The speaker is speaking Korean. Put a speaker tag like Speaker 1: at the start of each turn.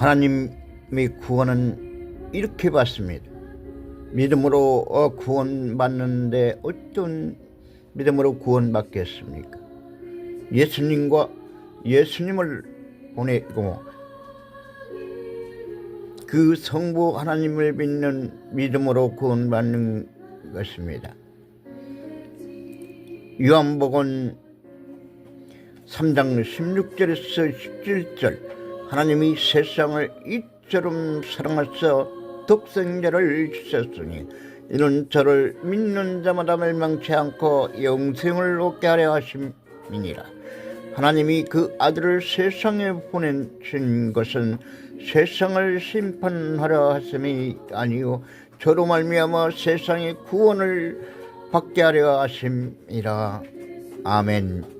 Speaker 1: 하나님의 구원은 이렇게 받습니다. 믿음으로 어, 구원받는데 어떤 믿음으로 구원받겠습니까? 예수님과 예수님을 보내고 그 성부 하나님을 믿는 믿음으로 구원받는 것입니다. 요한복음 3장 16절에서 17절 하나님이 세상을 이처럼 사랑하사 독생자를 주셨으니 이는 저를 믿는 자마다 멸망치 않고 영생을 얻게 하려 하심이니라 하나님이 그 아들을 세상에 보내신 것은 세상을 심판하려 하심이 아니요 저로 말미암아 세상의 구원을 받게 하려 하심이라 아멘.